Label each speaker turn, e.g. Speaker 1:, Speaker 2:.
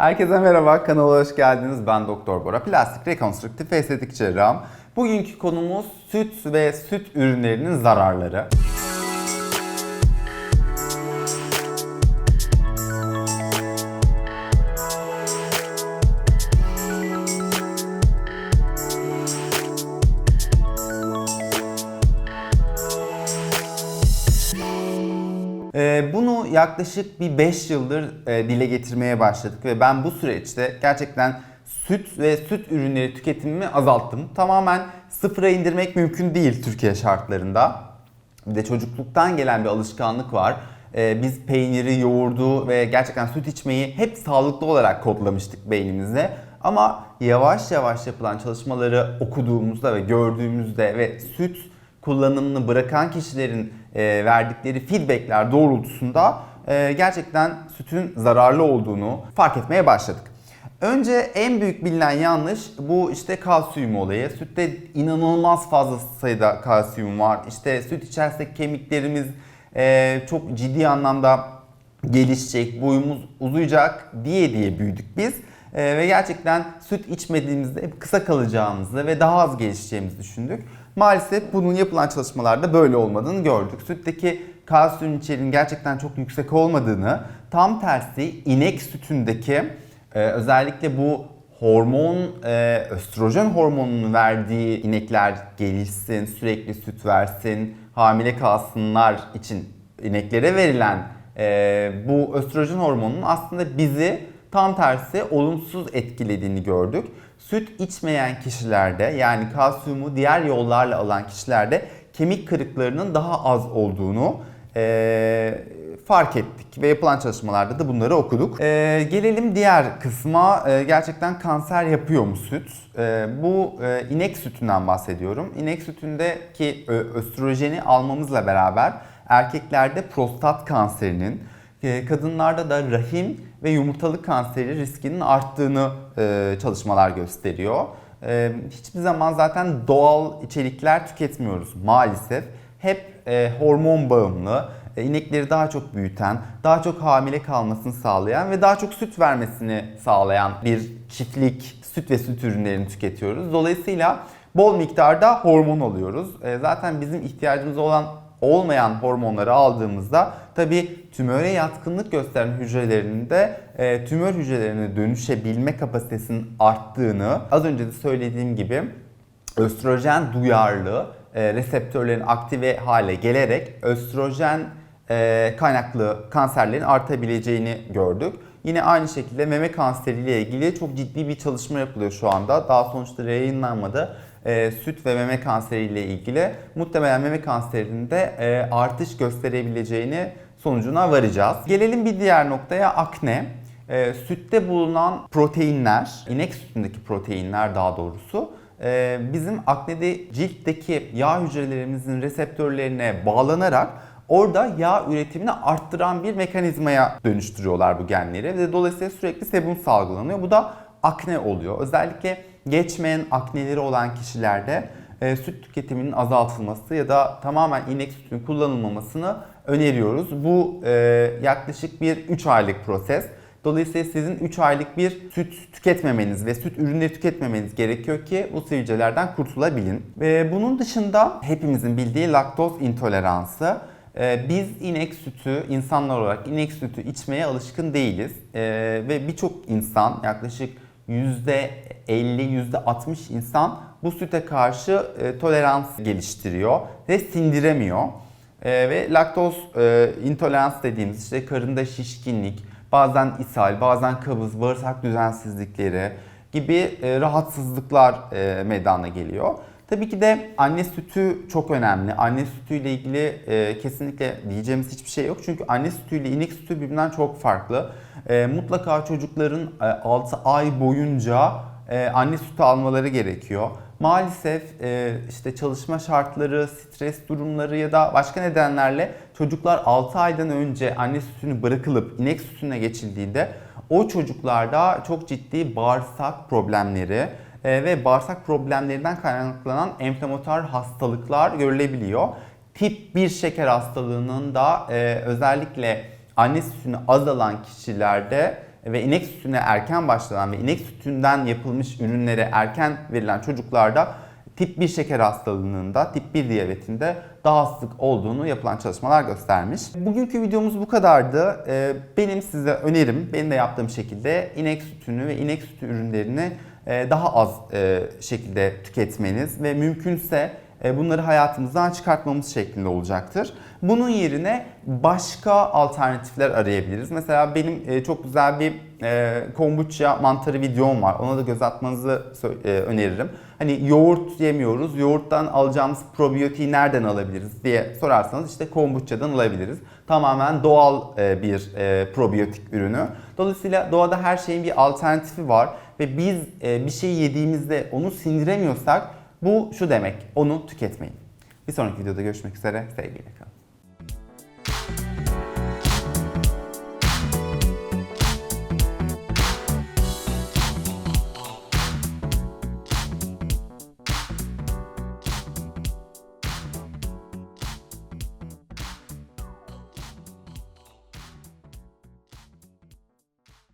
Speaker 1: Herkese merhaba, kanala hoş geldiniz. Ben Doktor Bora, plastik rekonstrüktif estetik cerrahım. Bugünkü konumuz süt ve süt ürünlerinin zararları. Ee, bunu yaklaşık bir 5 yıldır e, dile getirmeye başladık ve ben bu süreçte gerçekten süt ve süt ürünleri tüketimimi azalttım. Tamamen sıfıra indirmek mümkün değil Türkiye şartlarında. Bir de çocukluktan gelen bir alışkanlık var. Ee, biz peyniri, yoğurdu ve gerçekten süt içmeyi hep sağlıklı olarak kodlamıştık beynimizde. Ama yavaş yavaş yapılan çalışmaları okuduğumuzda ve gördüğümüzde ve süt kullanımını bırakan kişilerin e, verdikleri feedbackler doğrultusunda e, gerçekten sütün zararlı olduğunu fark etmeye başladık. Önce en büyük bilinen yanlış bu işte kalsiyum olayı. Sütte inanılmaz fazla sayıda kalsiyum var. İşte süt içersek kemiklerimiz e, çok ciddi anlamda gelişecek, boyumuz uzayacak diye diye büyüdük biz. E, ve gerçekten süt içmediğimizde kısa kalacağımızı ve daha az gelişeceğimizi düşündük. Maalesef bunun yapılan çalışmalarda böyle olmadığını gördük. Sütteki kalsiyum içeriğinin gerçekten çok yüksek olmadığını, tam tersi inek sütündeki e, özellikle bu hormon, e, östrojen hormonunu verdiği inekler gelişsin, sürekli süt versin, hamile kalsınlar için ineklere verilen e, bu östrojen hormonunun aslında bizi tam tersi olumsuz etkilediğini gördük. Süt içmeyen kişilerde yani kalsiyumu diğer yollarla alan kişilerde kemik kırıklarının daha az olduğunu e, fark ettik ve yapılan çalışmalarda da bunları okuduk. E, gelelim diğer kısma e, gerçekten kanser yapıyor mu süt? E, bu e, inek sütünden bahsediyorum. İnek sütündeki ö- östrojeni almamızla beraber erkeklerde prostat kanserinin, e, kadınlarda da rahim ve yumurtalık kanseri riskinin arttığını e, çalışmalar gösteriyor. E, hiçbir zaman zaten doğal içerikler tüketmiyoruz maalesef. Hep e, hormon bağımlı, e, inekleri daha çok büyüten, daha çok hamile kalmasını sağlayan ve daha çok süt vermesini sağlayan bir çiftlik süt ve süt ürünlerini tüketiyoruz. Dolayısıyla bol miktarda hormon alıyoruz. E, zaten bizim ihtiyacımız olan olmayan hormonları aldığımızda tabi tümöre yatkınlık gösteren hücrelerinin de e, tümör hücrelerine dönüşebilme kapasitesinin arttığını az önce de söylediğim gibi östrojen duyarlı e, reseptörlerin aktive hale gelerek östrojen e, kaynaklı kanserlerin artabileceğini gördük. Yine aynı şekilde meme kanseriyle ilgili çok ciddi bir çalışma yapılıyor şu anda. Daha sonuçları yayınlanmadı. E, süt ve meme kanseriyle ilgili muhtemelen meme kanserinde e, artış gösterebileceğini sonucuna varacağız. Gelelim bir diğer noktaya akne. E, sütte bulunan proteinler, inek sütündeki proteinler daha doğrusu e, bizim aknede ciltteki yağ hücrelerimizin reseptörlerine bağlanarak orada yağ üretimini arttıran bir mekanizmaya dönüştürüyorlar bu genleri ve dolayısıyla sürekli sebum salgılanıyor. Bu da akne oluyor. Özellikle geçmeyen akneleri olan kişilerde e, süt tüketiminin azaltılması ya da tamamen inek sütünün kullanılmamasını öneriyoruz. Bu e, yaklaşık bir 3 aylık proses. Dolayısıyla sizin 3 aylık bir süt tüketmemeniz ve süt ürünleri tüketmemeniz gerekiyor ki bu sivilcelerden kurtulabilin. Ve bunun dışında hepimizin bildiği laktoz intoleransı. Ee, Biz inek sütü, insanlar olarak inek sütü içmeye alışkın değiliz. Ee, Ve birçok insan yaklaşık %50, %60 insan bu süte karşı e, tolerans geliştiriyor ve sindiremiyor. Ee, ve laktoz e, intolerans dediğimiz işte karında şişkinlik, bazen ishal, bazen kabız, bağırsak düzensizlikleri gibi e, rahatsızlıklar e, meydana geliyor. Tabii ki de anne sütü çok önemli. Anne sütüyle ilgili e, kesinlikle diyeceğimiz hiçbir şey yok. Çünkü anne sütüyle inek sütü birbirinden çok farklı. E, mutlaka çocukların e, 6 ay boyunca e, anne sütü almaları gerekiyor. Maalesef e, işte çalışma şartları, stres durumları ya da başka nedenlerle çocuklar 6 aydan önce anne sütünü bırakılıp inek sütüne geçildiğinde o çocuklarda çok ciddi bağırsak problemleri ve bağırsak problemlerinden kaynaklanan enflamatuar hastalıklar görülebiliyor. Tip 1 şeker hastalığının da e, özellikle anne sütünü az alan kişilerde ve inek sütüne erken başlanan ve inek sütünden yapılmış ürünlere erken verilen çocuklarda tip 1 şeker hastalığında, tip 1 diyabetinde daha sık olduğunu yapılan çalışmalar göstermiş. Bugünkü videomuz bu kadardı. Ee, Benim size önerim, benim de yaptığım şekilde inek sütünü ve inek sütü ürünlerini e, daha az e, şekilde tüketmeniz ve mümkünse e, bunları hayatımızdan çıkartmamız şeklinde olacaktır. Bunun yerine başka alternatifler arayabiliriz. Mesela benim e, çok güzel bir e, kombucha mantarı videom var. Ona da göz atmanızı e, öneririm. Hani yoğurt yemiyoruz. Yoğurttan alacağımız probiyotiği nereden alabiliriz diye sorarsanız işte kombucha'dan alabiliriz. Tamamen doğal e, bir e, probiyotik ürünü. Dolayısıyla doğada her şeyin bir alternatifi var ve biz e, bir şey yediğimizde onu sindiremiyorsak bu şu demek. Onu tüketmeyin. Bir sonraki videoda görüşmek üzere. Sevgiyle kalın.